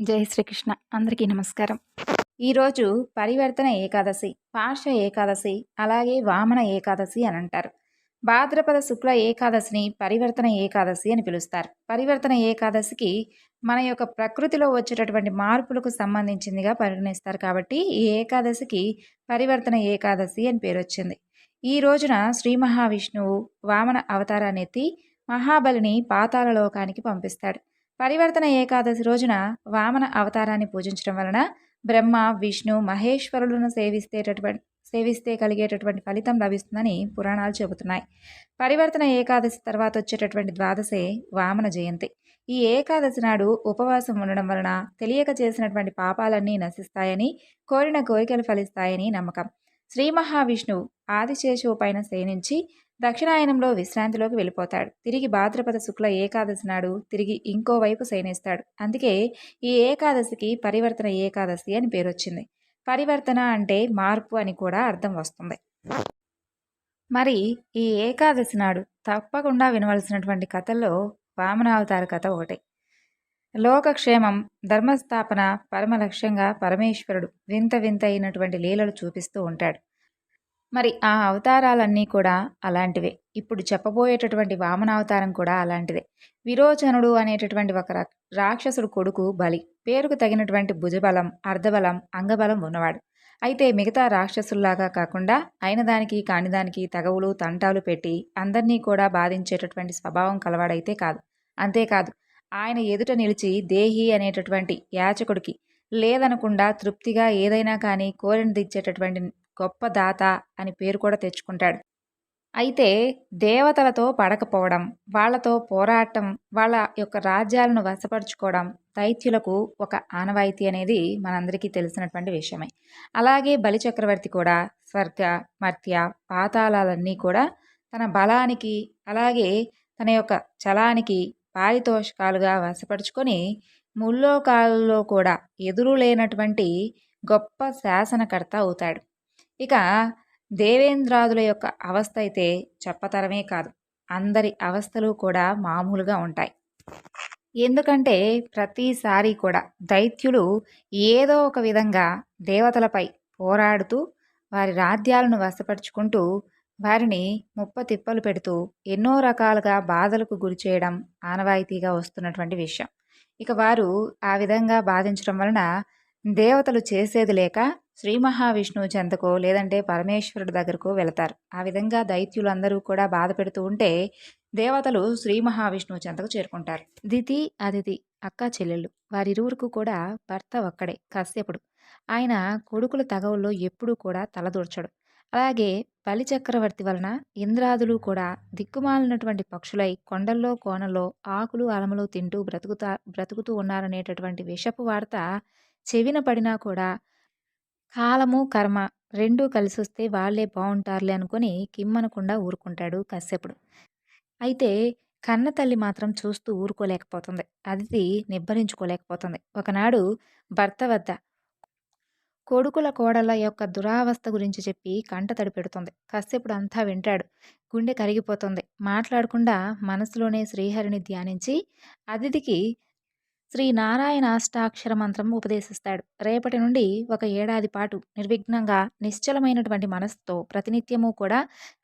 జై శ్రీకృష్ణ. అందరికీ నమస్కారం. ఈరోజు పరివర్తన ఏకాదశి పార్ష ఏకాదశి అలాగే వామన ఏకాదశి అని అంటారు. భాద్రపద శుక్ల ఏకాదశిని పరివర్తన ఏకాదశి అని పిలుస్తారు. పరివర్తన ఏకాదశికి మన యొక్క ప్రకృతిలో వచ్చేటటువంటి మార్పులకు సంబంధించిందిగా పరిగణిస్తారు కాబట్టి ఈ ఏకాదశికి పరివర్తన ఏకాదశి అని పేరు వచ్చింది. ఈ రోజున శ్రీ మహావిష్ణువు వామన అవతారాన్ని ఎత్తి మహాబలిని పాతాల లోకానికి పంపిస్తాడు. పరివర్తన ఏకాదశి రోజున వామన అవతారాన్ని పూజించడం వలన బ్రహ్మ విష్ణు మహేశ్వరులను సేవిస్తేటటువంటి సేవిస్తే కలిగేటటువంటి ఫలితం లభిస్తుందని పురాణాలు చెబుతున్నాయి. పరివర్తన ఏకాదశి తర్వాత వచ్చేటటువంటి ద్వాదశే వామన జయంతి. ఈ ఏకాదశి నాడు ఉపవాసం ఉండడం వలన తెలియక చేసినటువంటి పాపాలన్నీ నశిస్తాయని కోరిన కోరికలు ఫలిస్తాయని నమ్మకం. శ్రీ మహావిష్ణువు ఆదిశేషువు పైన శయనించి దక్షిణాయనంలో విశ్రాంతిలోకి వెళ్ళిపోతాడు. తిరిగి భాద్రపద శుక్ల ఏకాదశి నాడు తిరిగి ఇంకోవైపు శయనిస్తాడు అందుకే ఈ ఏకాదశికి పరివర్తన ఏకాదశి అని పేరొచ్చింది. పరివర్తన అంటే మార్పు అని కూడా అర్థం వస్తుంది. మరి ఈ ఏకాదశి నాడు తప్పకుండా వినవలసినటువంటి కథల్లో వామనావతార కథ ఒకటి. లోకక్షేమం ధర్మస్థాపన పరమ లక్ష్యంగా పరమేశ్వరుడు వింత వింత అయినటువంటి లీలలు చూపిస్తూ ఉంటాడు. మరి ఆ అవతారాలన్నీ కూడా అలాంటివే. ఇప్పుడు చెప్పబోయేటటువంటి వామనావతారం కూడా అలాంటిదే. విరోచనుడు అనేటటువంటి ఒక రాక్షసుడు కొడుకు బలి. పేరుకు తగినటువంటి భుజబలం అర్ధబలం అంగబలం ఉన్నవాడు. అయితే మిగతా రాక్షసుల్లాగా కాకుండా అయిన దానికి కానిదానికి తగవులు తంటాలు పెట్టి అందరినీ కూడా బాధించేటటువంటి స్వభావం కలవాడైతే కాదు. అంతేకాదు ఆయన ఎదుట నిలిచి దేహి అనేటటువంటి యాచకుడికి లేదనకుండా తృప్తిగా ఏదైనా కానీ కోరిన దిచ్చేటటువంటి గొప్ప దాత అని పేరు కూడా తెచ్చుకుంటాడు. అయితే దేవతలతో పడకపోవడం వాళ్ళతో పోరాటం వాళ్ళ యొక్క రాజ్యాలను వశపరుచుకోవడం దైత్యులకు ఒక ఆనవాయితీ అనేది మనందరికీ తెలిసినటువంటి విషయమే. అలాగే బలిచక్రవర్తి కూడా స్వర్గ మర్త్య పాతాళాలన్నీ కూడా తన బలానికి అలాగే తన యొక్క చలానికి పారితోషికాలుగా వశపరుచుకొని ముల్లోకాలలో కూడా ఎదురు లేనటువంటి గొప్ప శాసనకర్త అవుతాడు. ఇక దేవేంద్రాదుల యొక్క అవస్థ అయితే చెప్పతరమే కాదు. అందరి అవస్థలు కూడా మామూలుగా ఉంటాయి. ఎందుకంటే ప్రతిసారి కూడా దైత్యులు ఏదో ఒక విధంగా దేవతలపై పోరాడుతూ వారి రాజ్యాలను వశపరుచుకుంటూ వారిని ముప్ప తిప్పలు పెడుతూ ఎన్నో రకాలుగా బాధలకు గురి చేయడం ఆనవాయితీగా వస్తున్నటువంటి విషయం. ఇక వారు ఆ విధంగా బాధించడం వలన దేవతలు చేసేది లేక శ్రీ మహావిష్ణువు చెంతకో లేదంటే పరమేశ్వరుడి దగ్గరకు వెళతారు. ఆ విధంగా దైత్యులందరూ కూడా బాధ పెడుతూ ఉంటే దేవతలు శ్రీ మహావిష్ణువు చెంతకు చేరుకుంటారు. దితి అదితి అక్క చెల్లెళ్ళు వారిరువురుకు కూడా భర్త ఒక్కడే కశ్యపుడు. ఆయన కొడుకుల తగవుల్లో ఎప్పుడూ కూడా తలదూర్చడు. అలాగే బలిచక్రవర్తి వలన ఇంద్రాదులు కూడా దిక్కుమాలినటువంటి పక్షులై కొండల్లో కోనల్లో ఆకులు అలములు తింటూ బ్రతుకుతా బ్రతుకుతూ ఉన్నారనేటటువంటి విషపు వార్త చెవిన పడినా కూడా కాలము కర్మ రెండూ కలిసొస్తే వాళ్ళే బాగుంటారులే అనుకుని కిమ్మనకుండా ఊరుకుంటాడు కశ్యపుడు. అయితే కన్న తల్లి మాత్రం చూస్తూ ఊరుకోలేకపోతుంది. అదితి నిబ్బరించుకోలేకపోతుంది. ఒకనాడు భర్త వద్ద కొడుకుల కోడల యొక్క దురావస్థ గురించి చెప్పి కంట తడిపెడుతుంది. కశ్యపుడు అంతా వింటాడు. గుండె కరిగిపోతుంది. మాట్లాడకుండా మనసులోనే శ్రీహరిని ధ్యానించి అతిథికి శ్రీ నారాయణ అష్టాక్షర మంత్రం ఉపదేశిస్తాడు. రేపటి నుండి ఒక ఏడాది పాటు నిర్విఘ్నంగా నిశ్చలమైనటువంటి మనస్సుతో ప్రతినిత్యము కూడా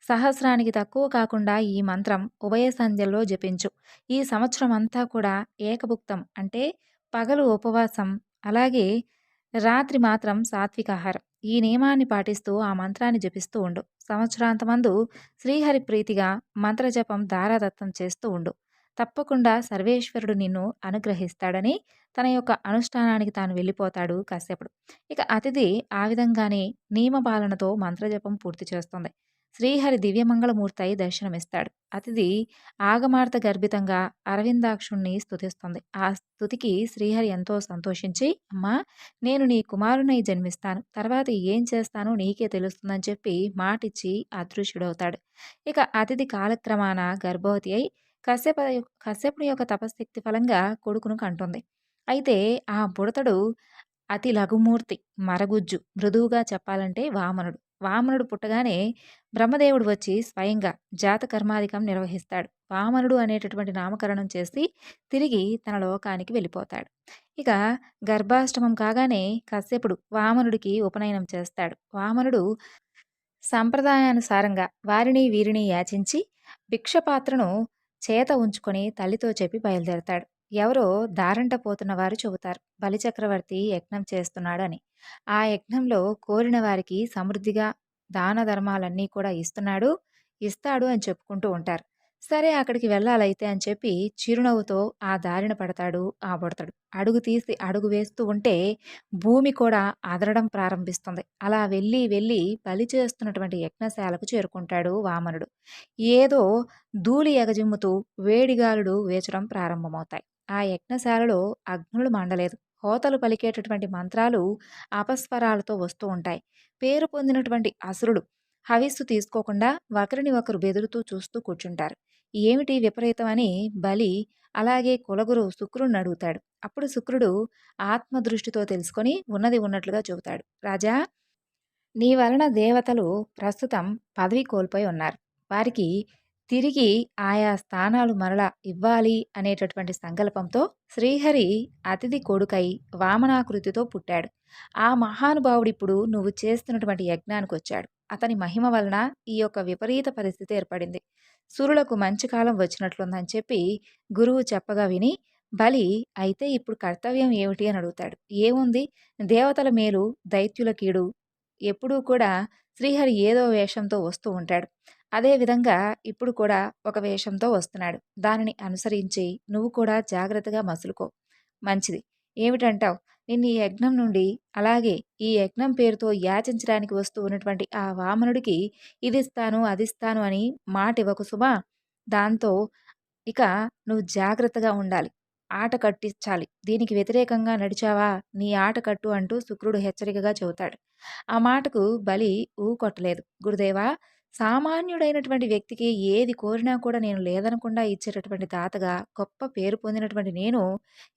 సహస్రానికి తక్కువ కాకుండా ఈ మంత్రం ఉభయ సంధ్యల్లో జపించు. ఈ సంవత్సరం అంతా కూడా ఏకభుక్తం అంటే పగలు ఉపవాసం. అలాగే రాత్రి మాత్రం సాత్వికాహారం ఈ నియమాన్ని పాటిస్తూ ఆ మంత్రాన్ని జపిస్తూ ఉండు. సంవత్సరాంతమందు శ్రీహరి ప్రీతిగా మంత్రజపం దారాదత్తం చేస్తూ ఉండు. తప్పకుండా సర్వేశ్వరుడు నిన్ను అనుగ్రహిస్తాడని తన యొక్క అనుష్ఠానానికి తాను వెళ్ళిపోతాడు కశ్యపుడు ఇక అతిథి ఆ విధంగానే నియమపాలనతో మంత్రజపం పూర్తి చేస్తుంది. శ్రీహరి దివ్యమంగళమూర్తి దర్శనమిస్తాడు. అతిథి ఆగమార్త గర్భితంగా అరవిందాక్షుణ్ణి స్తుతిస్తుంది. ఆ స్థుతికి శ్రీహరి ఎంతో సంతోషించి అమ్మా నేను నీ కుమారునై జన్మిస్తాను. తర్వాత ఏం చేస్తానో నీకే తెలుస్తుందని చెప్పి మాటిచ్చి అదృశ్యుడవుతాడు. ఇక అతిథి కాలక్రమాన గర్భవతి అయి కశ్యప కశ్యపుని యొక్క తపశక్తి ఫలంగా కొడుకును కంటుంది. అయితే ఆ బుడతడు అతి లఘుమూర్తి మరగుజ్జు మృదువుగా చెప్పాలంటే వామనుడు. వామనుడు పుట్టగానే బ్రహ్మదేవుడు వచ్చి స్వయంగా జాతకర్మాధికం నిర్వహిస్తాడు. వామనుడు అనేటటువంటి నామకరణం చేసి తిరిగి తన లోకానికి వెళ్ళిపోతాడు. ఇక గర్భాష్టమం కాగానే కశ్యపుడు వామనుడికి ఉపనయనం చేస్తాడు. వామనుడు సంప్రదాయానుసారంగా వారిని వీరిని యాచించి భిక్షపాత్రను చేత ఉంచుకొని తల్లితో చెప్పి బయలుదేరతాడు. ఎవరో దారంటపోతున్న వారు చెబుతారు. బలిచక్రవర్తి యజ్ఞం చేస్తున్నాడని. ఆ యజ్ఞంలో కోరిన వారికి సమృద్ధిగా దాన ధర్మాలన్నీ కూడా ఇస్తున్నాడు ఇస్తాడు అని చెప్పుకుంటూ ఉంటారు. సరే అక్కడికి వెళ్ళాలైతే అని చెప్పి చిరునవ్వుతో ఆ దారిన పడతాడు ఆ పడతాడు అడుగు తీసి అడుగు వేస్తూ ఉంటే భూమి కూడా అదరడం ప్రారంభిస్తుంది. అలా వెళ్ళి వెళ్ళి బలి చేస్తున్నటువంటి యజ్ఞశాలకు చేరుకుంటాడు వామనుడు. ఏదో ధూళి ఎగజిమ్ముతూ వేడిగాలుడు వేచడం ప్రారంభమవుతాయి. ఆ యజ్ఞశాలలో అగ్నులు మండలేదు. హోతలు పలికేటటువంటి మంత్రాలు అపస్వరాలతో వస్తూ ఉంటాయి. పేరు పొందినటువంటి అసురుడు హవిస్సు తీసుకోకుండా ఒకరిని ఒకరు బెదురుతూ చూస్తూ కూర్చుంటారు. ఏమిటి విపరీతం అని బలి? అలాగే కులగురు శుక్రుడిని అడుగుతాడు. అప్పుడు శుక్రుడు ఆత్మదృష్టితో తెలుసుకొని ఉన్నది ఉన్నట్లుగా చెబుతాడు. రాజా నీ వలన దేవతలు ప్రస్తుతం పదవి కోల్పోయి ఉన్నారు. వారికి తిరిగి ఆయా స్థానాలు మరలా ఇవ్వాలి అనేటటువంటి సంకల్పంతో శ్రీహరి అతిథి కొడుకై వామనాకృతితో పుట్టాడు. ఆ మహానుభావుడిప్పుడు నువ్వు చేస్తున్నటువంటి యజ్ఞానికి వచ్చాడు అతని మహిమ వలన ఈ యొక్క విపరీత పరిస్థితి ఏర్పడింది. సూర్యులకు మంచి కాలం వచ్చినట్లుందని చెప్పి గురువు చెప్పగా విని బలి అయితే ఇప్పుడు కర్తవ్యం ఏమిటి? అని అడుగుతాడు. ఏముంది? దేవతల మేలు దైత్యుల కీడు ఎప్పుడూ కూడా శ్రీహరి ఏదో వేషంతో వస్తూ ఉంటాడు. అదేవిధంగా ఇప్పుడు కూడా ఒక వేషంతో వస్తున్నాడు. దానిని అనుసరించి నువ్వు కూడా జాగ్రత్తగా మసులుకో. మంచిది. ఏమిటంటావు? నిన్ను ఈ యజ్ఞం నుండి అలాగే ఈ యజ్ఞం పేరుతో యాచించడానికి వస్తూ ఉన్నటువంటి ఆ వామనుడికి ఇదిస్తాను అదిస్తాను అది ఇస్తాను అని మాట ఇవ్వకు సుమా. దాంతో ఇక నువ్వు జాగ్రత్తగా ఉండాలి. ఆట కట్టించాలి. దీనికి వ్యతిరేకంగా నడిచావా? నీ ఆట కట్టు అంటూ శుక్రుడు హెచ్చరికగా చెబుతాడు. ఆ మాటకు బలి ఊ కొట్టలేదు గురుదేవా సామాన్యుడైనటువంటి వ్యక్తికి ఏది కోరినా కూడా నేను లేదనకుండా ఇచ్చేటటువంటి తాతగా గొప్ప పేరు పొందినటువంటి నేను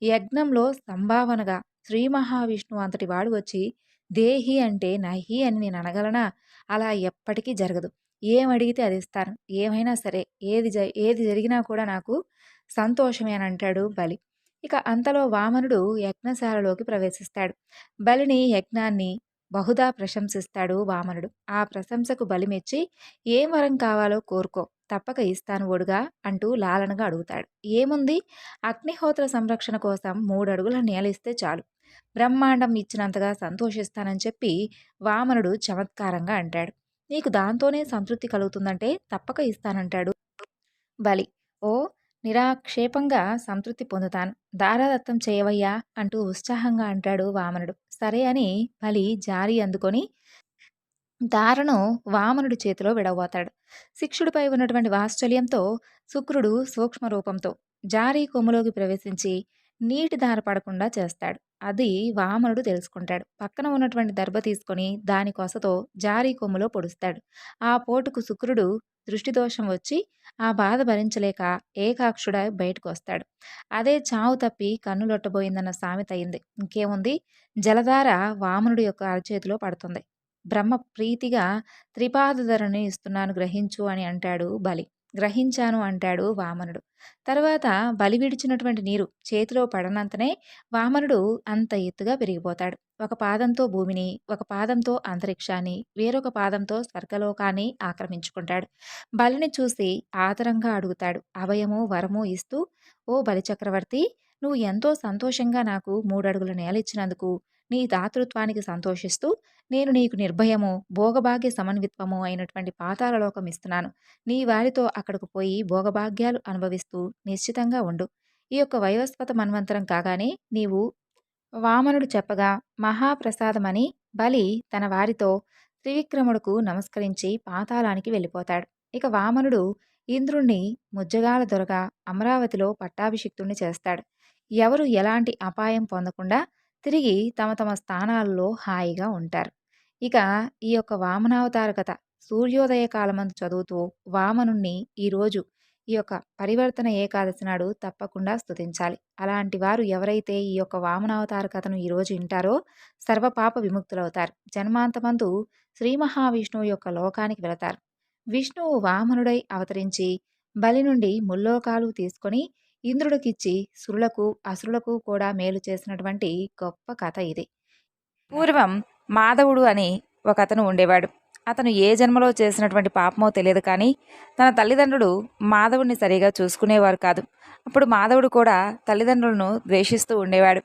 యజ్ఞంలో సంభావనగా శ్రీ మహావిష్ణువు అంతటి వాడు వచ్చి దేహి అంటే నహి అని నేను అనగలనా? అలా ఎప్పటికీ జరగదు. ఏమడిగితే అది ఇస్తాను. ఏమైనా సరే ఏది జ ఏది జరిగినా కూడా నాకు సంతోషమే అని అంటాడు బలి. ఇక అంతలో వామనుడు యజ్ఞశాలలోకి ప్రవేశిస్తాడు. బలిని యజ్ఞాన్ని బహుదా ప్రశంసిస్తాడు వామనుడు. ఆ ప్రశంసకు బలిమెచ్చి ఏం వరం కావాలో కోరుకో తప్పక ఇస్తాను ఒడుగా అంటూ లాలనగా అడుగుతాడు. ఏముంది? అగ్నిహోత్ర సంరక్షణ కోసం మూడు అడుగుల నేలిస్తే చాలు. బ్రహ్మాండం ఇచ్చినంతగా సంతోషిస్తానని చెప్పి వామనుడు చమత్కారంగా అంటాడు. నీకు దాంతోనే సంతృప్తి కలుగుతుందంటే తప్పక ఇస్తానంటాడు బలి. ఓ నిరాక్షేపంగా సంతృప్తి పొందుతాను. దారాదత్తం చేయవయ్యా అంటూ ఉత్సాహంగా అంటాడు వామనుడు. సరే అని బలి జారి అందుకొని దారను వామనుడి చేతిలో విడవబోతాడు. శిక్షుడిపై ఉన్నటువంటి వాత్సల్యంతో శుక్రుడు సూక్ష్మ రూపంతో జారీ కొమ్ములోకి ప్రవేశించి నీటి దార పడకుండా చేస్తాడు. అది వామనుడు తెలుసుకుంటాడు. పక్కన ఉన్నటువంటి దర్భ తీసుకొని దాని కొసతో జారీ కొమ్ములో పొడుస్తాడు. ఆ పోటుకు శుక్రుడు దృష్టిదోషం వచ్చి ఆ బాధ భరించలేక ఏకాక్షుడ బయటకు వస్తాడు అదే చావు తప్పి కన్నులొట్టబోయిందన్న సామెత అయింది. ఇంకేముంది? జలధార వామనుడి యొక్క అరచేతిలో పడుతుంది. బ్రహ్మ ప్రీతిగా త్రిపాదధరని ఇస్తున్నాను గ్రహించు అని అంటాడు బలి. గ్రహించాను అంటాడు వామనుడు. తర్వాత బలి విడిచినటువంటి నీరు చేతిలో పడనంతనే వామనుడు అంత ఎత్తుగా పెరిగిపోతాడు ఒక పాదంతో భూమిని ఒక పాదంతో అంతరిక్షాన్ని వేరొక పాదంతో స్వర్గలోకాన్ని ఆక్రమించుకుంటాడు. బలిని చూసి ఆదరంగా అడుగుతాడు. అభయము వరము ఇస్తూ ఓ బలిచక్రవర్తి నువ్వు ఎంతో సంతోషంగా నాకు మూడడుగుల నేల ఇచ్చినందుకు నీ దాతృత్వానికి సంతోషిస్తూ నేను నీకు నిర్భయము భోగభాగ్య సమన్విత్వము అయినటువంటి పాతాలలోకం ఇస్తున్నాను. నీ వారితో అక్కడికి పోయి భోగభాగ్యాలు అనుభవిస్తూ నిశ్చితంగా ఉండు. ఈ యొక్క వైవస్వత మన్వంతరం కాగానే నీవు వామనుడు చెప్పగా మహాప్రసాదమని బలి తన వారితో త్రివిక్రముడుకు నమస్కరించి పాతాళానికి వెళ్ళిపోతాడు. ఇక వామనుడు ఇంద్రుణ్ణి ముజ్జగాల దొరగా అమరావతిలో పట్టాభిషిక్తుణ్ణి చేస్తాడు. ఎవరు ఎలాంటి అపాయం పొందకుండా తిరిగి తమ తమ స్థానాల్లో హాయిగా ఉంటారు. ఇక ఈ యొక్క వామనావతార కథ సూర్యోదయ కాలమందు చదువుతూ వామనుణ్ణి ఈరోజు ఈ యొక్క పరివర్తన ఏకాదశి నాడు తప్పకుండా స్తుతించాలి. అలాంటి వారు ఎవరైతే ఈ యొక్క వామనావతార కథను ఈరోజు వింటారో సర్వపాప విముక్తులవుతారు. జన్మాంతమందు శ్రీ మహావిష్ణువు యొక్క లోకానికి వెళతారు. విష్ణువు వామనుడై అవతరించి బలి నుండి ముల్లోకాలు తీసుకొని ఇంద్రుడికిచ్చి సురులకు అసురులకు కూడా మేలు చేసినటువంటి గొప్ప కథ ఇది. పూర్వం మాధవుడు అని ఒక అతను ఉండేవాడు. అతను ఏ జన్మలో చేసినటువంటి పాపమో తెలియదు కానీ తన తల్లిదండ్రులు మాధవుడిని సరిగా చూసుకునేవారు కాదు. అప్పుడు మాధవుడు కూడా తల్లిదండ్రులను ద్వేషిస్తూ ఉండేవాడు.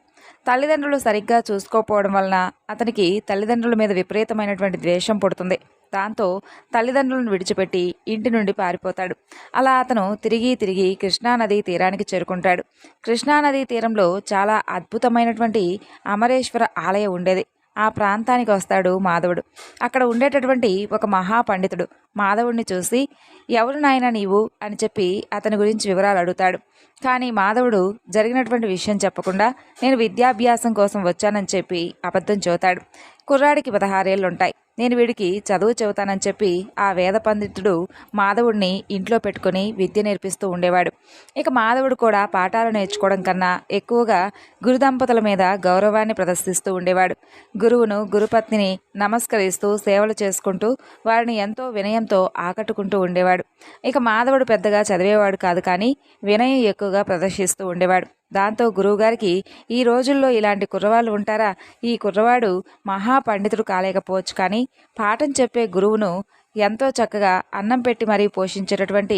తల్లిదండ్రులు సరిగ్గా చూసుకోకపోవడం వలన అతనికి తల్లిదండ్రుల మీద విపరీతమైనటువంటి ద్వేషం పుడుతుంది. దాంతో తల్లిదండ్రులను విడిచిపెట్టి ఇంటి నుండి పారిపోతాడు. అలా అతను తిరిగి తిరిగి కృష్ణానది తీరానికి చేరుకుంటాడు. కృష్ణానదీ తీరంలో చాలా అద్భుతమైనటువంటి అమరేశ్వర ఆలయం ఉండేది. ఆ ప్రాంతానికి వస్తాడు మాధవుడు. అక్కడ ఉండేటటువంటి ఒక మహాపండితుడు. మాధవుడిని చూసి ఎవరు నాయన నీవు? అని చెప్పి అతని గురించి వివరాలు అడుగుతాడు. కానీ మాధవుడు జరిగినటువంటి విషయం చెప్పకుండా నేను విద్యాభ్యాసం కోసం వచ్చానని చెప్పి అబద్ధం చూతాడు. కుర్రాడికి పదహారేళ్ళు ఉంటాయి నేను వీడికి చదువు చెబుతానని చెప్పి ఆ వేద పండితుడు మాధవుడిని ఇంట్లో పెట్టుకుని విద్య నేర్పిస్తూ ఉండేవాడు. ఇక మాధవుడు కూడా పాఠాలు నేర్చుకోవడం కన్నా ఎక్కువగా గురుదంపతుల మీద గౌరవాన్ని ప్రదర్శిస్తూ ఉండేవాడు. గురువును గురుపత్నిని నమస్కరిస్తూ సేవలు చేసుకుంటూ వారిని ఎంతో వినయంతో ఆకట్టుకుంటూ ఉండేవాడు. ఇక మాధవుడు పెద్దగా చదివేవాడు కాదు కానీ వినయం ఎక్కువగా ప్రదర్శిస్తూ ఉండేవాడు. దాంతో గురువుగారికి ఈ రోజుల్లో ఇలాంటి కుర్రవాళ్ళు ఉంటారా? ఈ కుర్రవాడు మహాపండితుడు కాలేకపోవచ్చు కానీ పాఠం చెప్పే గురువును ఎంతో చక్కగా అన్నం పెట్టి మరీ పోషించేటటువంటి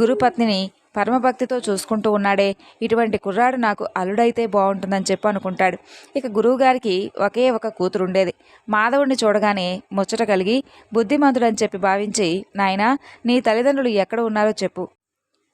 గురుపత్నిని పరమభక్తితో చూసుకుంటూ ఉన్నాడే. ఇటువంటి కుర్రాడు నాకు అల్లుడైతే బాగుంటుందని చెప్పి అనుకుంటాడు. ఇక గురువుగారికి ఒకే ఒక కూతురు ఉండేది మాధవుడిని చూడగానే ముచ్చట కలిగి బుద్ధిమంతుడని చెప్పి భావించి నాయనా నీ తల్లిదండ్రులు ఎక్కడ ఉన్నారో చెప్పు.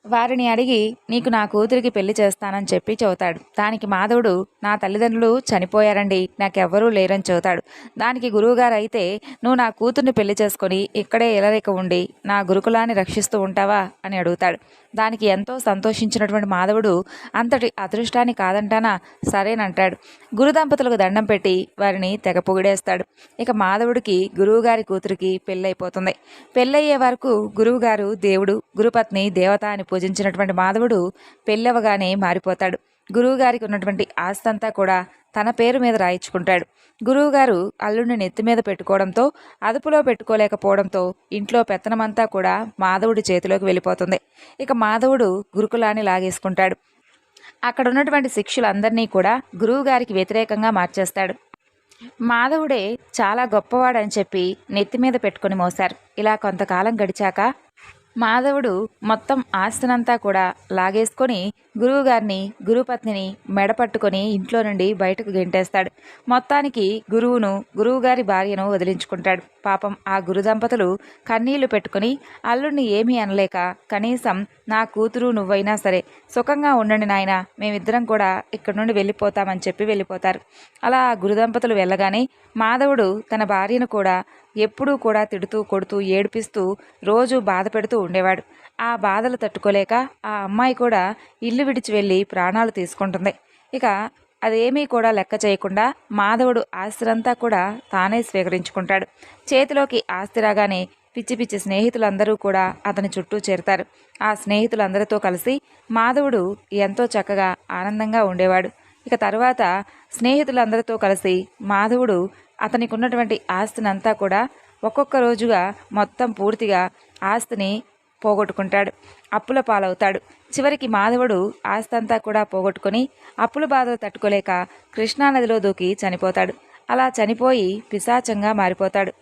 వారిని అడిగి నీకు నా కూతురికి పెళ్ళి చేస్తానని చెప్పి చెబుతాడు. దానికి మాధవుడు నా తల్లిదండ్రులు చనిపోయారండి నాకెవ్వరూ లేరని చెబుతాడు. దానికి గురువుగారు అయితే నువ్వు నా కూతుర్ని పెళ్ళి చేసుకొని ఇక్కడే ఇలరేక ఉండి నా గురుకులాన్ని రక్షిస్తూ ఉంటావా? అని అడుగుతాడు. దానికి ఎంతో సంతోషించినటువంటి మాధవుడు అంతటి అదృష్టాన్ని కాదంటానా? సరేనంటాడు. గురు దంపతులకు దండం పెట్టి వారిని తెగ పొగిడేస్తాడు. ఇక మాధవుడికి గురువుగారి కూతురికి పెళ్ళైపోతుంది. పెళ్ళయ్యే వరకు గురువుగారు దేవుడు గురుపత్ని దేవత అని పూజించినటువంటి మాధవుడు పెళ్ళవగానే మారిపోతాడు. గురువుగారికి ఉన్నటువంటి ఆస్తంతా కూడా తన పేరు మీద రాయించుకుంటాడు. గురువుగారు అల్లుడిని నెత్తి మీద పెట్టుకోవడంతో అదుపులో పెట్టుకోలేకపోవడంతో ఇంట్లో పెత్తనమంతా కూడా మాధవుడి చేతిలోకి వెళ్ళిపోతుంది. ఇక మాధవుడు గురుకులాన్ని లాగేసుకుంటాడు. అక్కడ ఉన్నటువంటి శిక్షులందరినీ కూడా గురువుగారికి వ్యతిరేకంగా మార్చేస్తాడు. మాధవుడే చాలా గొప్పవాడని చెప్పి నెత్తి మీద పెట్టుకుని మోశారు. ఇలా కొంతకాలం గడిచాక మాధవుడు మొత్తం ఆస్తినంతా కూడా లాగేసుకొని గురువుగారిని గురుపత్నిని మెడపట్టుకొని ఇంట్లో నుండి బయటకు గెంటేస్తాడు. మొత్తానికి గురువును గురువుగారి భార్యను వదిలించుకుంటాడు. పాపం ఆ గురు దంపతులు కన్నీళ్ళు పెట్టుకుని అల్లుడిని ఏమీ అనలేక కనీసం నా కూతురు నువ్వైనా సరే సుఖంగా ఉండండి నాయన మేమిద్దరం కూడా ఇక్కడి నుండి వెళ్ళిపోతామని చెప్పి వెళ్ళిపోతారు. అలా ఆ గురు దంపతులు వెళ్ళగానే మాధవుడు తన భార్యను కూడా ఎప్పుడూ కూడా తిడుతూ కొడుతూ ఏడిపిస్తూ రోజు బాధ పెడుతూ ఉండేవాడు. ఆ బాధలు తట్టుకోలేక ఆ అమ్మాయి కూడా ఇల్లు విడిచి వెళ్ళి ప్రాణాలు తీసుకుంటుంది. ఇక అదేమీ కూడా లెక్క చేయకుండా మాధవుడు ఆస్తిరంతా కూడా తానే స్వీకరించుకుంటాడు. చేతిలోకి ఆస్తి రాగానే పిచ్చి పిచ్చి స్నేహితులందరూ కూడా అతని చుట్టూ చేరుతారు. ఆ స్నేహితులందరితో కలిసి మాధవుడు ఎంతో చక్కగా ఆనందంగా ఉండేవాడు. ఇక తర్వాత స్నేహితులందరితో కలిసి మాధవుడు అతనికి ఉన్నటువంటి ఆస్తినంతా కూడా ఒక్కొక్క రోజుగా మొత్తం పూర్తిగా ఆస్తిని పోగొట్టుకుంటాడు. అప్పుల పాలవుతాడు. చివరికి మాధవుడు ఆస్తంతా కూడా పోగొట్టుకొని అప్పుల బాధలు తట్టుకోలేక కృష్ణానదిలో దూకి చనిపోతాడు. అలా చనిపోయి పిశాచంగా మారిపోతాడు.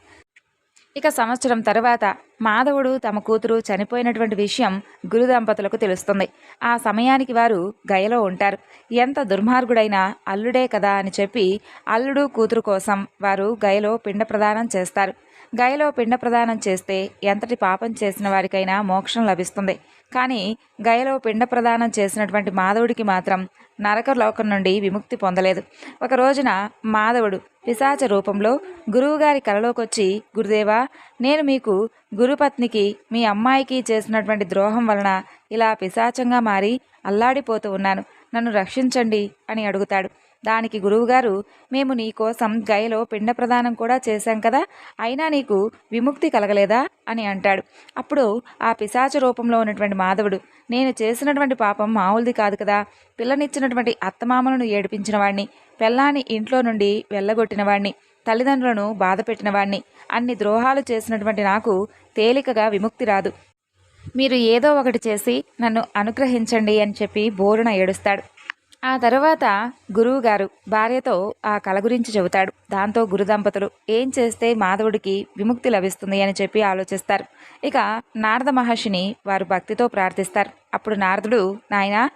ఇక సంవత్సరం తర్వాత మాధవుడు తమ కూతురు చనిపోయినటువంటి విషయం గురు దంపతులకు తెలుస్తుంది. ఆ సమయానికి వారు గయలో ఉంటారు. ఎంత దుర్మార్గుడైనా అల్లుడే కదా అని చెప్పి అల్లుడు కూతురు కోసం వారు గయలో పిండ ప్రదానం చేస్తారు. గయలో పిండ ప్రదానం చేస్తే ఎంతటి పాపం చేసిన వారికైనా మోక్షం లభిస్తుంది. కానీ గయలో పిండ ప్రదానం చేసినటువంటి మాధవుడికి మాత్రం నరక లోకం నుండి విముక్తి పొందలేదు. ఒక రోజున మాధవుడు పిశాచ రూపంలో గురువుగారి కలలోకొచ్చి గురుదేవా నేను మీకు గురుపత్నికి మీ అమ్మాయికి చేసినటువంటి ద్రోహం వలన ఇలా పిశాచంగా మారి అల్లాడిపోతూ ఉన్నాను. నన్ను రక్షించండి అని అడుగుతాడు. దానికి గురువుగారు మేము నీకోసం గయలో పిండ ప్రదానం కూడా చేశాం కదా అయినా నీకు విముక్తి కలగలేదా? అని అంటాడు. అప్పుడు ఆ పిశాచ రూపంలో ఉన్నటువంటి మాధవుడు నేను చేసినటువంటి పాపం మామూలుది కాదు కదా పిల్లనిచ్చినటువంటి అత్తమామలను ఏడిపించిన వాడిని పెళ్ళాన్ని ఇంట్లో నుండి వెళ్ళగొట్టిన వాడిని తల్లిదండ్రులను బాధ పెట్టిన వాడిని అన్ని ద్రోహాలు చేసినటువంటి నాకు తేలికగా విముక్తి రాదు. మీరు ఏదో ఒకటి చేసి నన్ను అనుగ్రహించండి అని చెప్పి బోరున ఏడుస్తాడు. ఆ తరువాత గురువు గారు భార్యతో ఆ కళ గురించి చెబుతాడు. దాంతో గురు దంపతులు ఏం చేస్తే మాధవుడికి విముక్తి లభిస్తుంది? అని చెప్పి ఆలోచిస్తారు. ఇక నారద మహర్షిని వారు భక్తితో ప్రార్థిస్తారు. అప్పుడు నారదుడు నాయన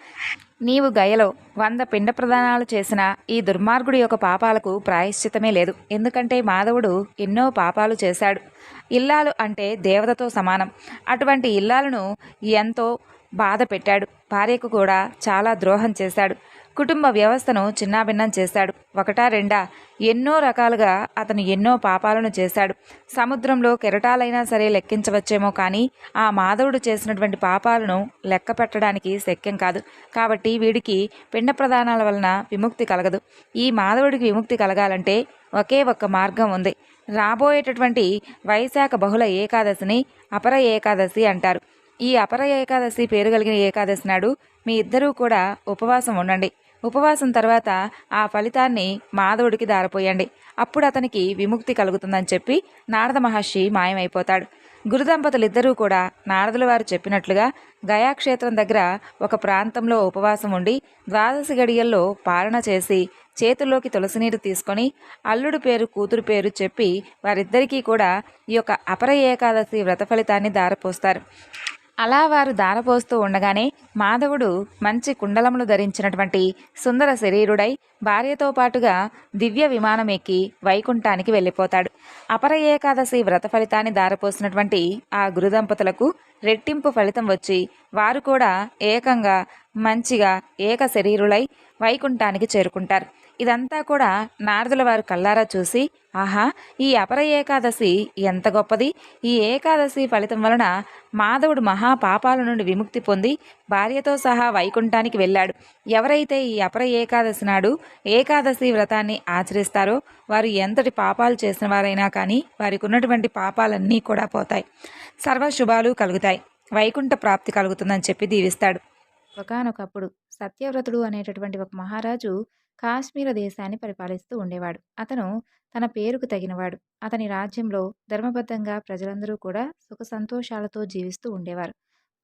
నీవు గయలో వంద పిండ ప్రదానాలు చేసిన ఈ దుర్మార్గుడి యొక్క పాపాలకు ప్రాయశ్చితమే లేదు. ఎందుకంటే మాధవుడు ఎన్నో పాపాలు చేశాడు. ఇల్లాలు అంటే దేవతతో సమానం. అటువంటి ఇల్లాలను ఎంతో బాధ పెట్టాడు. భార్యకు కూడా చాలా ద్రోహం చేశాడు. కుటుంబ వ్యవస్థను చిన్నాభిన్నం చేశాడు. ఒకటా రెండా ఎన్నో రకాలుగా అతను ఎన్నో పాపాలను చేశాడు. సముద్రంలో కెరటాలైనా సరే లెక్కించవచ్చేమో కానీ ఆ మాధవుడు చేసినటువంటి పాపాలను లెక్క పెట్టడానికి శక్యం కాదు. కాబట్టి వీడికి పిండ ప్రదానాల వలన విముక్తి కలగదు. ఈ మాధవుడికి విముక్తి కలగాలంటే ఒకే ఒక్క మార్గం ఉంది. రాబోయేటటువంటి వైశాఖ బహుళ ఏకాదశిని అపర ఏకాదశి అంటారు. ఈ అపర ఏకాదశి పేరు కలిగిన ఏకాదశి నాడు మీ ఇద్దరూ కూడా ఉపవాసం ఉండండి. ఉపవాసం తర్వాత ఆ ఫలితాన్ని మాధవుడికి దారపోయండి. అప్పుడు అతనికి విముక్తి కలుగుతుందని చెప్పి నారద మహర్షి మాయమైపోతాడు. గురుదంపతులిద్దరూ కూడా నారదుల వారు చెప్పినట్లుగా గయాక్షేత్రం దగ్గర ఒక ప్రాంతంలో ఉపవాసం ఉండి ద్వాదశి గడియల్లో పాలన చేసి చేతుల్లోకి తులసినీరు తీసుకొని అల్లుడు పేరు కూతురు పేరు చెప్పి వారిద్దరికీ కూడా ఈ యొక్క అపర ఏకాదశి వ్రత ఫలితాన్ని దారపోస్తారు. అలా వారు దారపోస్తూ ఉండగానే మాధవుడు మంచి కుండలములు ధరించినటువంటి సుందర శరీరుడై భార్యతో పాటుగా దివ్య విమానం ఎక్కి వైకుంఠానికి వెళ్ళిపోతాడు. అపర ఏకాదశి వ్రత ఫలితాన్ని దారపోసినటువంటి ఆ గురుదంపతులకు రెట్టింపు ఫలితం వచ్చి వారు కూడా ఏకంగా మంచిగా ఏక శరీరులై వైకుంఠానికి చేరుకుంటారు. ఇదంతా కూడా నారదుల వారు కల్లారా చూసి ఆహా ఈ అపర ఏకాదశి ఎంత గొప్పది. ఈ ఏకాదశి ఫలితం వలన మాధవుడు మహా పాపాల నుండి విముక్తి పొంది భార్యతో సహా వైకుంఠానికి వెళ్ళాడు. ఎవరైతే ఈ అపర ఏకాదశి నాడు ఏకాదశి వ్రతాన్ని ఆచరిస్తారో వారు ఎంతటి పాపాలు చేసిన వారైనా కానీ వారికి ఉన్నటువంటి పాపాలన్నీ కూడా పోతాయి. సర్వశుభాలు కలుగుతాయి. వైకుంఠ ప్రాప్తి కలుగుతుందని చెప్పి దీవిస్తాడు. ఒకనొకప్పుడు సత్యవ్రతుడు అనేటటువంటి ఒక మహారాజు కాశ్మీర దేశాన్ని పరిపాలిస్తూ ఉండేవాడు. అతను తన పేరుకు తగినవాడు. అతని రాజ్యంలో ధర్మబద్ధంగా ప్రజలందరూ కూడా సుఖ సంతోషాలతో జీవిస్తూ ఉండేవారు.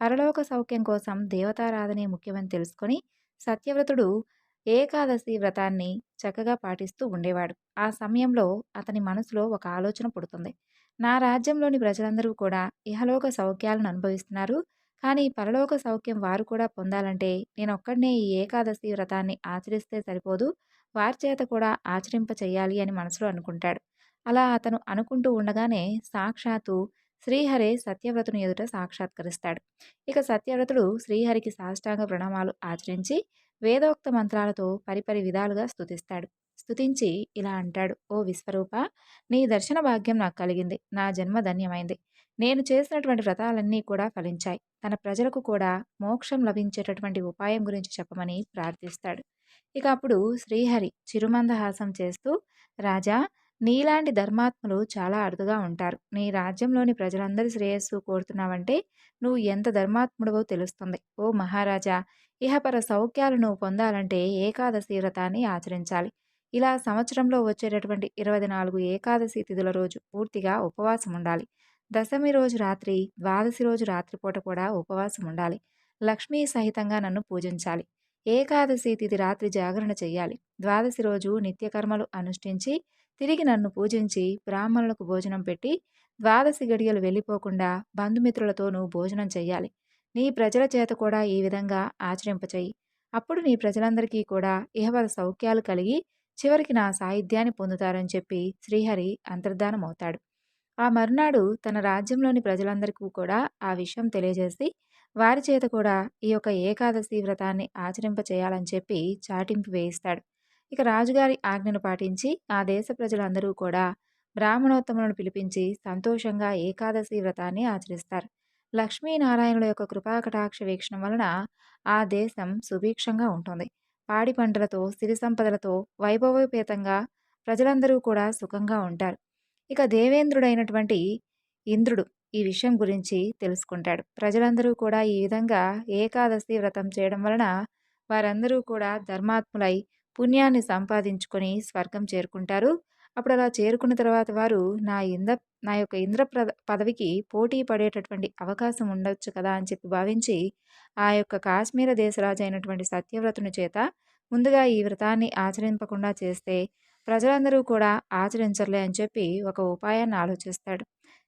పరలోక సౌఖ్యం కోసం దేవతారాధనే ముఖ్యమని తెలుసుకొని సత్యవ్రతుడు ఏకాదశి వ్రతాన్ని చక్కగా పాటిస్తూ ఉండేవాడు. ఆ సమయంలో అతని మనసులో ఒక ఆలోచన పుడుతుంది. నా రాజ్యంలోని ప్రజలందరూ కూడా ఇహలోక సౌఖ్యాలను అనుభవిస్తున్నారు. కానీ పరలోక సౌఖ్యం వారు కూడా పొందాలంటే నేనొక్కడనే ఈ ఏకాదశి వ్రతాన్ని ఆచరిస్తే సరిపోదు. వారి చేత కూడా ఆచరింప చెయ్యాలి అని మనసులో అనుకుంటాడు. అలా అతను అనుకుంటూ ఉండగానే సాక్షాత్తు శ్రీహరే సత్యవ్రతుని ఎదుట సాక్షాత్కరిస్తాడు. ఇక సత్యవ్రతుడు శ్రీహరికి సాష్టాంగ ప్రణామాలు ఆచరించి వేదోక్త మంత్రాలతో పరిపరి విధాలుగా స్తుతిస్తాడు. స్థుతించి ఇలా అంటాడు ఓ విశ్వరూప నీ దర్శన భాగ్యం నాకు కలిగింది. నా జన్మ ధన్యమైంది. నేను చేసినటువంటి వ్రతాలన్నీ కూడా ఫలించాయి. తన ప్రజలకు కూడా మోక్షం లభించేటటువంటి ఉపాయం గురించి చెప్పమని ప్రార్థిస్తాడు. ఇక అప్పుడు శ్రీహరి చిరుమందహాసం చేస్తూ రాజా నీలాంటి ధర్మాత్ములు చాలా అరుదుగా ఉంటారు. నీ రాజ్యంలోని ప్రజలందరి శ్రేయస్సు కోరుతున్నావంటే నువ్వు ఎంత ధర్మాత్ముడవో తెలుస్తుంది. ఓ మహారాజా ఇహపర సౌఖ్యాలు నువ్వు పొందాలంటే ఏకాదశి వ్రతాన్ని ఆచరించాలి. ఇలా సంవత్సరంలో వచ్చేటటువంటి ఇరవై నాలుగు ఏకాదశి తిథుల రోజు పూర్తిగా ఉపవాసం ఉండాలి దశమి రోజు రాత్రి ద్వాదశి రోజు రాత్రిపూట కూడా ఉపవాసం ఉండాలి. లక్ష్మీ సహితంగా నన్ను పూజించాలి. ఏకాదశి తిథి రాత్రి జాగరణ చెయ్యాలి. ద్వాదశి రోజు నిత్యకర్మలు అనుష్ఠించి తిరిగి నన్ను పూజించి బ్రాహ్మణులకు భోజనం పెట్టి ద్వాదశి గడియలు వెళ్ళిపోకుండా బంధుమిత్రులతో నువ్వు భోజనం చెయ్యాలి. నీ ప్రజల చేత కూడా ఈ విధంగా ఆచరింపచేయి అప్పుడు నీ ప్రజలందరికీ కూడా ఇహవద సౌఖ్యాలు కలిగి చివరికి నా సాహిత్యాన్ని పొందుతారని చెప్పి శ్రీహరి అంతర్ధానమవుతాడు. ఆ మరునాడు తన రాజ్యంలోని ప్రజలందరికీ కూడా ఆ విషయం తెలియజేసి వారి చేత కూడా ఈ యొక్క ఏకాదశి వ్రతాన్ని ఆచరింప చేయాలని చెప్పి చాటింపు వేయిస్తాడు. ఇక రాజుగారి ఆజ్ఞను పాటించి ఆ దేశ ప్రజలందరూ కూడా బ్రాహ్మణోత్తములను పిలిపించి సంతోషంగా ఏకాదశి వ్రతాన్ని ఆచరిస్తారు. లక్ష్మీనారాయణుల యొక్క కృపాకటాక్ష వీక్షణం వలన ఆ దేశం సుభిక్షంగా ఉంటుంది. పాడి పంటలతో సిరి సంపదలతో వైభవోపేతంగా ప్రజలందరూ కూడా సుఖంగా ఉంటారు. ఇక దేవేంద్రుడైనటువంటి ఇంద్రుడు ఈ విషయం గురించి తెలుసుకుంటాడు. ప్రజలందరూ కూడా ఈ విధంగా ఏకాదశి వ్రతం చేయడం వలన వారందరూ కూడా ధర్మాత్ములై పుణ్యాన్ని సంపాదించుకొని స్వర్గం చేరుకుంటారు. అప్పుడు అలా చేరుకున్న తర్వాత వారు నా ఇంద్ర నా యొక్క ఇంద్ర పదవికి పోటీ పడేటటువంటి అవకాశం ఉండొచ్చు కదా అని చెప్పి భావించి ఆ యొక్క కాశ్మీర దేశరాజు అయినటువంటి సత్యవ్రతుని చేత ముందుగా ఈ వ్రతాన్ని ఆచరింపకుండా చేస్తే ప్రజలందరూ కూడా ఆచరించర్లే అని చెప్పి ఒక ఉపాయాన్ని ఆలోచిస్తాడు.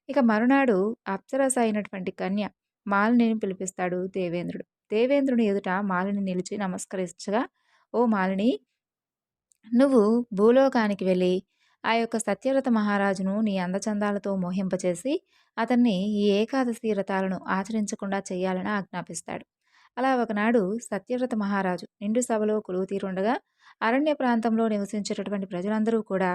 ఇక మరునాడు అప్సరస అయినటువంటి కన్య మాలిని పిలిపిస్తాడు దేవేంద్రుడు. దేవేంద్రుని ఎదుట మాలిని నిలిచి నమస్కరించగా ఓ మాలిని నువ్వు భూలోకానికి వెళ్ళి ఆ యొక్క సత్యవ్రత మహారాజును నీ అందచందాలతో మోహింపచేసి అతన్ని ఈ ఏకాదశి వ్రతాలను ఆచరించకుండా చేయాలని ఆజ్ఞాపిస్తాడు. అలా ఒకనాడు సత్యవ్రత మహారాజు నిండు సభలో కొలువు తీరుండగా అరణ్య ప్రాంతంలో నివసించేటటువంటి ప్రజలందరూ కూడా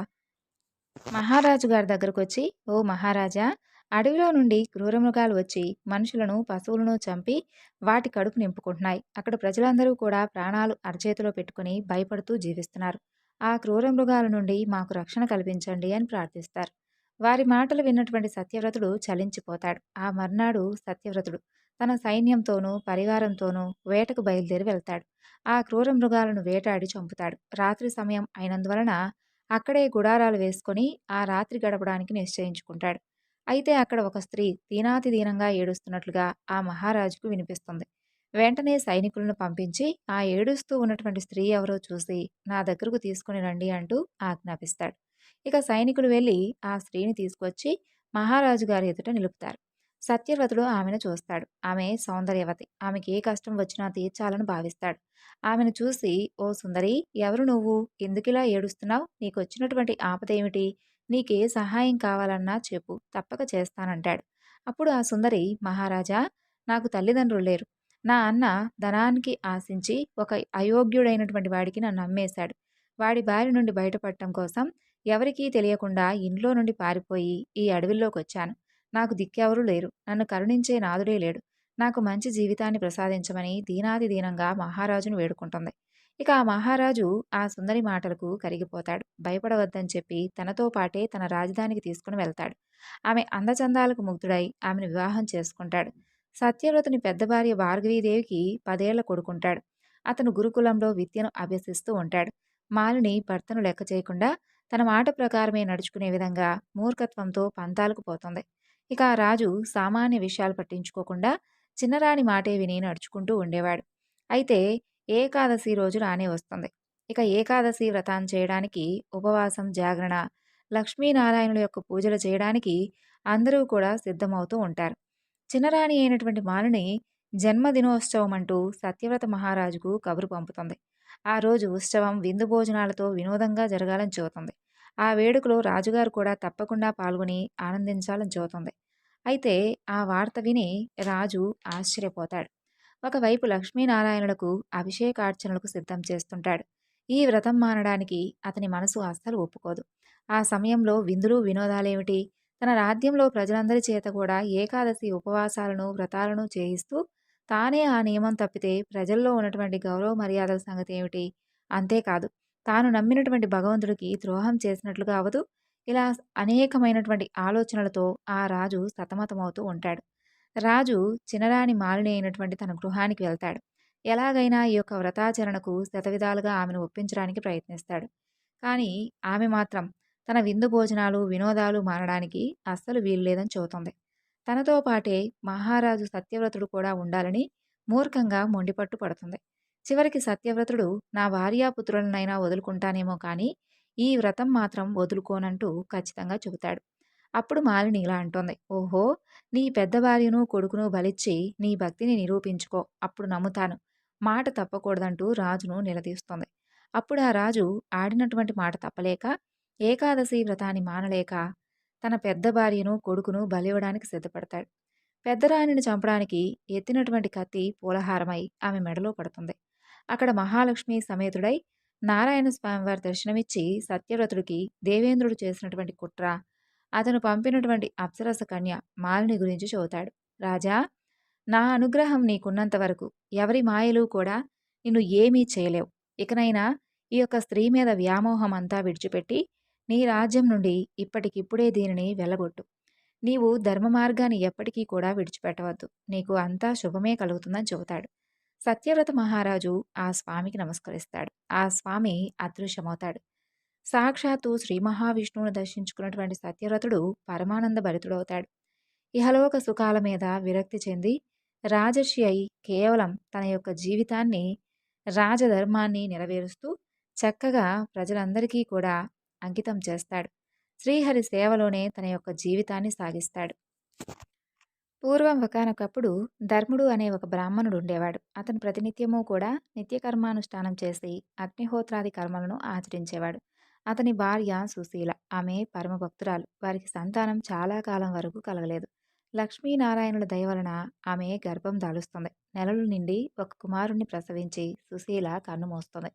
మహారాజు గారి దగ్గరకు వచ్చి ఓ మహారాజా అడవిలో నుండి క్రూరమృగాలు వచ్చి మనుషులను పశువులను చంపి వాటి కడుపు నింపుకుంటున్నాయి. అక్కడ ప్రజలందరూ కూడా ప్రాణాలు అరచేతిలో పెట్టుకుని భయపడుతూ జీవిస్తున్నారు. ఆ క్రూర మృగాల నుండి మాకు రక్షణ కల్పించండి అని ప్రార్థిస్తారు. వారి మాటలు విన్నటువంటి సత్యవ్రతుడు చలించిపోతాడు. ఆ మర్నాడు సత్యవ్రతుడు తన సైన్యంతోనూ పరివారంతోనూ వేటకు బయలుదేరి వెళ్తాడు. ఆ క్రూర మృగాలను వేటాడి చంపుతాడు. రాత్రి సమయం అయినందువలన అక్కడే గుడారాలు వేసుకొని ఆ రాత్రి గడపడానికి నిశ్చయించుకుంటాడు. అయితే అక్కడ ఒక స్త్రీ దీనాతి దీనంగా ఏడుస్తున్నట్లుగా ఆ మహారాజుకు వినిపిస్తుంది. వెంటనే సైనికులను పంపించి ఆ ఏడుస్తూ ఉన్నటువంటి స్త్రీ ఎవరో చూసి నా దగ్గరకు తీసుకుని రండి అంటూ ఆజ్ఞాపిస్తాడు. ఇక సైనికులు వెళ్ళి ఆ స్త్రీని తీసుకొచ్చి మహారాజు గారి ఎదుట నిలుపుతారు. సత్యవ్రతుడు ఆమెను చూస్తాడు. ఆమె సౌందర్యవతి. ఆమెకి ఏ కష్టం వచ్చినా తీర్చాలని భావిస్తాడు. ఆమెను చూసి ఓ సుందరి ఎవరు నువ్వు? ఎందుకిలా ఏడుస్తున్నావు? నీకు వచ్చినటువంటి ఆపదేమిటి? నీకే సహాయం కావాలన్నా చెప్పు. తప్పక చేస్తానంటాడు. అప్పుడు ఆ సుందరి మహారాజా నాకు తల్లిదండ్రులు లేరు. నా అన్న ధనానికి ఆశించి ఒక అయోగ్యుడైనటువంటి వాడికి నన్ను అమ్మేశాడు. వాడి బారి నుండి బయటపడటం కోసం ఎవరికీ తెలియకుండా ఇంట్లో నుండి పారిపోయి ఈ అడవిలోకి వచ్చాను నాకు దిక్కెవరూ లేరు. నన్ను కరుణించే నాదుడే లేడు. నాకు మంచి జీవితాన్ని ప్రసాదించమని దీనాది దీనంగా మహారాజును వేడుకుంటుంది. ఇక ఆ మహారాజు ఆ సుందరి మాటలకు కరిగిపోతాడు. భయపడవద్దని చెప్పి తనతో పాటే తన రాజధానికి తీసుకుని వెళ్తాడు. ఆమె అందచందాలకు ముగ్ధుడై ఆమెను వివాహం చేసుకుంటాడు. సత్యవ్రతుని పెద్ద భార్య భార్గవీదేవికి పదేళ్ళ కొడుకుంటాడు. అతను గురుకులంలో విద్యను అభ్యసిస్తూ ఉంటాడు. మాలిని భర్తను లెక్క చేయకుండా తన మాట ప్రకారమే నడుచుకునే విధంగా మూర్ఖత్వంతో పంతాలకు పోతుంది. ఇక ఆ రాజు సామాన్య విషయాలు పట్టించుకోకుండా చిన్నరాణి మాటే విని నడుచుకుంటూ ఉండేవాడు. అయితే ఏకాదశి రోజు రానే వస్తుంది. ఇక ఏకాదశి వ్రతాన్ని చేయడానికి ఉపవాసం జాగరణ లక్ష్మీనారాయణుల యొక్క పూజలు చేయడానికి అందరూ కూడా సిద్ధమవుతూ ఉంటారు. చిన్నరాణి అయినటువంటి మాలిని జన్మదినోత్సవం అంటూ సత్యవ్రత మహారాజుకు కబురు పంపుతుంది. ఆ రోజు ఉత్సవం విందు భోజనాలతో వినోదంగా జరగాలని చూతుంది ఆ వేడుకలో రాజుగారు కూడా తప్పకుండా పాల్గొని ఆనందించాలని చూతుంది అయితే ఆ వార్త విని రాజు ఆశ్చర్యపోతాడు. ఒకవైపు లక్ష్మీనారాయణులకు అభిషేకార్చనలకు సిద్ధం చేస్తుంటాడు. ఈ వ్రతం మానడానికి అతని మనసు అస్సలు ఒప్పుకోదు. ఆ సమయంలో విందులు వినోదాలేమిటి? తన రాజ్యంలో ప్రజలందరి చేత కూడా ఏకాదశి ఉపవాసాలను వ్రతాలను చేయిస్తూ తానే ఆ నియమం తప్పితే ప్రజల్లో ఉన్నటువంటి గౌరవ మర్యాదల సంగతి ఏమిటి? అంతేకాదు తాను నమ్మినటువంటి భగవంతుడికి ద్రోహం చేసినట్లుగా అవదు. ఇలా అనేకమైనటువంటి ఆలోచనలతో ఆ రాజు సతమతమవుతూ ఉంటాడు. రాజు చినరాని మాలిని అయినటువంటి తన గృహానికి వెళ్తాడు. ఎలాగైనా ఈ యొక్క వ్రతాచరణకు శతవిధాలుగా ఆమెను ఒప్పించడానికి ప్రయత్నిస్తాడు. కానీ ఆమె మాత్రం తన విందు భోజనాలు వినోదాలు మారడానికి అస్సలు వీలు లేదని చెబుతుంది. తనతో పాటే మహారాజు సత్యవ్రతుడు కూడా ఉండాలని మూర్ఖంగా మొండిపట్టు పడుతుంది. చివరికి సత్యవ్రతుడు నా భార్యాపుత్రులనైనా వదులుకుంటానేమో కానీ ఈ వ్రతం మాత్రం వదులుకోనంటూ ఖచ్చితంగా చెబుతాడు. అప్పుడు మాలిని ఇలా అంటోంది ఓహో నీ పెద్ద భార్యను కొడుకును బలిచ్చి నీ భక్తిని నిరూపించుకో అప్పుడు నమ్ముతాను. మాట తప్పకూడదంటూ రాజును నిలదీస్తుంది. అప్పుడు ఆ రాజు ఆడినటువంటి మాట తప్పలేక ఏకాదశి వ్రతాన్ని మానలేక తన పెద్ద భార్యను కొడుకును బలివ్వడానికి సిద్ధపడతాడు. పెద్దరాణిని చంపడానికి ఎత్తినటువంటి కత్తి పూలహారమై ఆమె మెడలో పడుతుంది. అక్కడ మహాలక్ష్మి సమేతుడై నారాయణ స్వామివారి దర్శనమిచ్చి సత్యవ్రతుడికి దేవేంద్రుడు చేసినటువంటి కుట్ర అతను పంపినటువంటి అప్సరస కన్య మాలిని గురించి చెబుతాడు. రాజా నా అనుగ్రహం నీకున్నంత వరకు ఎవరి మాయలు కూడా నిన్ను ఏమీ చేయలేవు. ఇకనైనా ఈ యొక్క స్త్రీ మీద వ్యామోహం అంతా విడిచిపెట్టి నీ రాజ్యం నుండి ఇప్పటికిప్పుడే దీనిని వెళ్ళగొట్టు నీవు ధర్మ మార్గాన్ని ఎప్పటికీ కూడా విడిచిపెట్టవద్దు. నీకు అంతా శుభమే కలుగుతుందని చెబుతాడు. సత్యవ్రత మహారాజు ఆ స్వామికి నమస్కరిస్తాడు. ఆ స్వామి అదృశ్యమవుతాడు. సాక్షాత్తు శ్రీ మహావిష్ణువును దర్శించుకున్నటువంటి సత్యవ్రతుడు పరమానంద భరితుడవుతాడు. ఇహలోక సుఖాల మీద విరక్తి చెంది రాజర్షి అయి కేవలం తన యొక్క జీవితాన్ని రాజధర్మాన్ని నెరవేరుస్తూ చక్కగా ప్రజలందరికీ కూడా అంకితం చేస్తాడు. శ్రీహరి సేవలోనే తన యొక్క జీవితాన్ని సాగిస్తాడు. పూర్వం ఒకనొకప్పుడు ధర్ముడు అనే ఒక బ్రాహ్మణుడు ఉండేవాడు. అతను ప్రతినిత్యము కూడా నిత్యకర్మానుష్ఠానం చేసి అగ్నిహోత్రాది కర్మలను ఆచరించేవాడు. అతని భార్య సుశీల ఆమె పరమ భక్తురాలు వారికి సంతానం చాలా కాలం వరకు కలగలేదు. లక్ష్మీనారాయణుల దయ వలన ఆమె గర్భం దాలుస్తుంది. నెలలు నిండి ఒక కుమారుణ్ణి ప్రసవించి సుశీల కన్ను మోస్తుంది.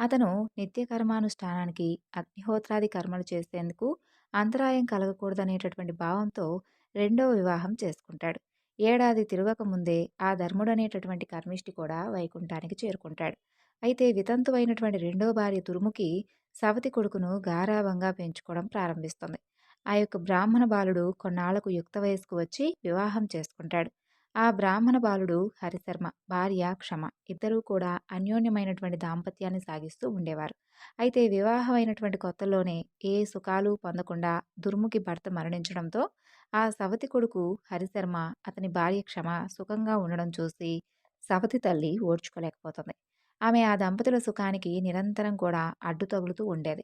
అతను నిత్యకర్మానుష్ఠానానికి అగ్నిహోత్రాది కర్మలు చేసేందుకు అంతరాయం కలగకూడదనేటటువంటి భావంతో రెండవ వివాహం చేసుకుంటాడు. ఏడాది తిరగక ముందే ఆ ధర్ముడనేటటువంటి కర్మిష్టి కూడా వైకుంఠానికి చేరుకుంటాడు. అయితే వితంతువైనటువంటి రెండో భార్య తురుముకి సవతి కొడుకును గారాభంగా పెంచుకోవడం ప్రారంభిస్తుంది. ఆ యొక్క బ్రాహ్మణ బాలుడు కొన్నాళ్ళకు యుక్త వయస్సుకు వచ్చి వివాహం చేసుకుంటాడు. ఆ బ్రాహ్మణ బాలుడు హరిశర్మ భార్య క్షమ ఇద్దరూ కూడా అన్యోన్యమైనటువంటి దాంపత్యాన్ని సాగిస్తూ ఉండేవారు. అయితే వివాహమైనటువంటి కొత్తలోనే ఏ సుఖాలు పొందకుండా దుర్ముఖి భర్త మరణించడంతో ఆ సవతి కొడుకు హరిశర్మ అతని భార్య క్షమ సుఖంగా ఉండడం చూసి సవతి తల్లి ఓడ్చుకోలేకపోతుంది ఆమె ఆ దంపతుల సుఖానికి నిరంతరం కూడా అడ్డు తగులుతూ ఉండేది.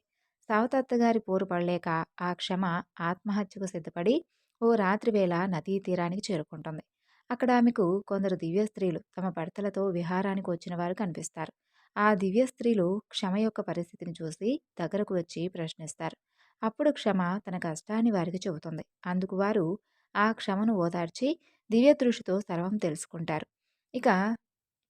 సవతత్తగారి పోరు పడలేక ఆ క్షమ ఆత్మహత్యకు సిద్ధపడి ఓ రాత్రివేళ నదీ తీరానికి చేరుకుంటుంది. అక్కడ ఆమెకు కొందరు దివ్య స్త్రీలు తమ భర్తలతో విహారానికి వచ్చిన వారు కనిపిస్తారు. ఆ దివ్య స్త్రీలు క్షమ యొక్క పరిస్థితిని చూసి దగ్గరకు వచ్చి ప్రశ్నిస్తారు. అప్పుడు క్షమ తన కష్టాన్ని వారికి చెబుతుంది. అందుకు వారు ఆ క్షమను ఓదార్చి దివ్యదృష్టితో సర్వం తెలుసుకుంటారు. ఇక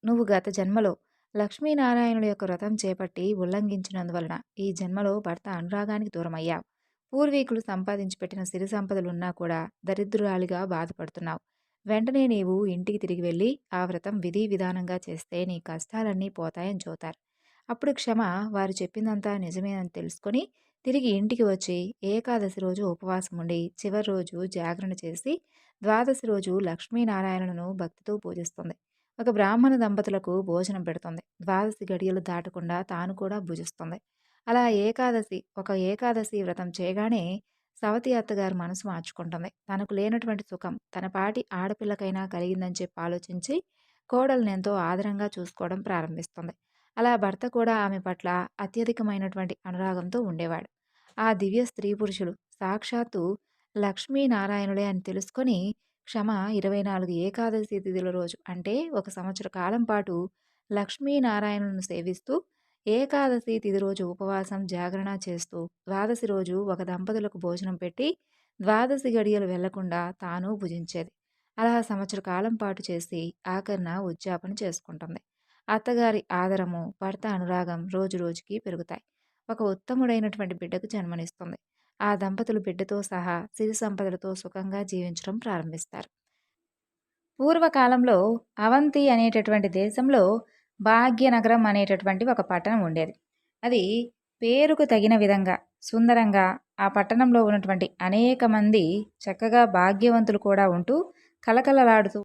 నువ్వు గత జన్మలో లక్ష్మీనారాయణుడి యొక్క వ్రతం చేపట్టి ఉల్లంఘించినందువలన ఈ జన్మలో భర్త అనురాగానికి దూరమయ్యావు. పూర్వీకులు సంపాదించి పెట్టిన సిరి సంపదలున్నా కూడా దరిద్రురాలిగా బాధపడుతున్నావు. వెంటనే నీవు ఇంటికి తిరిగి వెళ్ళి ఆ వ్రతం విధి విధానంగా చేస్తే నీ కష్టాలన్నీ పోతాయని చూతారు. అప్పుడు క్షమ వారు చెప్పిందంతా నిజమేనని తెలుసుకొని తిరిగి ఇంటికి వచ్చి ఏకాదశి రోజు ఉపవాసం ఉండి చివరి రోజు జాగరణ చేసి ద్వాదశి రోజు లక్ష్మీనారాయణను భక్తితో పూజిస్తుంది. ఒక బ్రాహ్మణ దంపతులకు భోజనం పెడుతుంది. ద్వాదశి గడియలు దాటకుండా తాను కూడా భుజిస్తుంది. అలా ఏకాదశి ఒక ఏకాదశి వ్రతం చేయగానే సవతి అత్తగారు మనసు మార్చుకుంటుంది. తనకు లేనటువంటి సుఖం తన పాటి ఆడపిల్లకైనా కలిగిందని చెప్పి ఆలోచించి కోడలను ఎంతో ఆదరంగా చూసుకోవడం ప్రారంభిస్తుంది. అలా భర్త కూడా ఆమె పట్ల అత్యధికమైనటువంటి అనురాగంతో ఉండేవాడు. ఆ దివ్య స్త్రీ పురుషులు సాక్షాత్తు లక్ష్మీనారాయణుడే అని తెలుసుకొని క్షమ ఇరవై నాలుగు ఏకాదశి తిథుల రోజు అంటే ఒక సంవత్సర కాలం పాటు లక్ష్మీనారాయణులను సేవిస్తూ ఏకాదశి తిథి రోజు ఉపవాసం జాగరణ చేస్తూ ద్వాదశి రోజు ఒక దంపతులకు భోజనం పెట్టి ద్వాదశి గడియలు వెళ్ళకుండా తాను భుజించేది. అలా సంవత్సర కాలం పాటు చేసి ఆఖరణ ఉద్యాపన చేసుకుంటుంది. అత్తగారి ఆదరము భర్త అనురాగం రోజు రోజుకి పెరుగుతాయి. ఒక ఉత్తముడైనటువంటి బిడ్డకు జన్మనిస్తుంది. ఆ దంపతులు బిడ్డతో సహా సిరి సంపదలతో సుఖంగా జీవించడం ప్రారంభిస్తారు. పూర్వకాలంలో అవంతి అనేటటువంటి దేశంలో భాగ్యనగరం అనేటటువంటి ఒక పట్టణం ఉండేది. అది పేరుకు తగిన విధంగా సుందరంగా ఆ పట్టణంలో ఉన్నటువంటి అనేక మంది చక్కగా భాగ్యవంతులు కూడా ఉంటూ కలకలలాడుతూ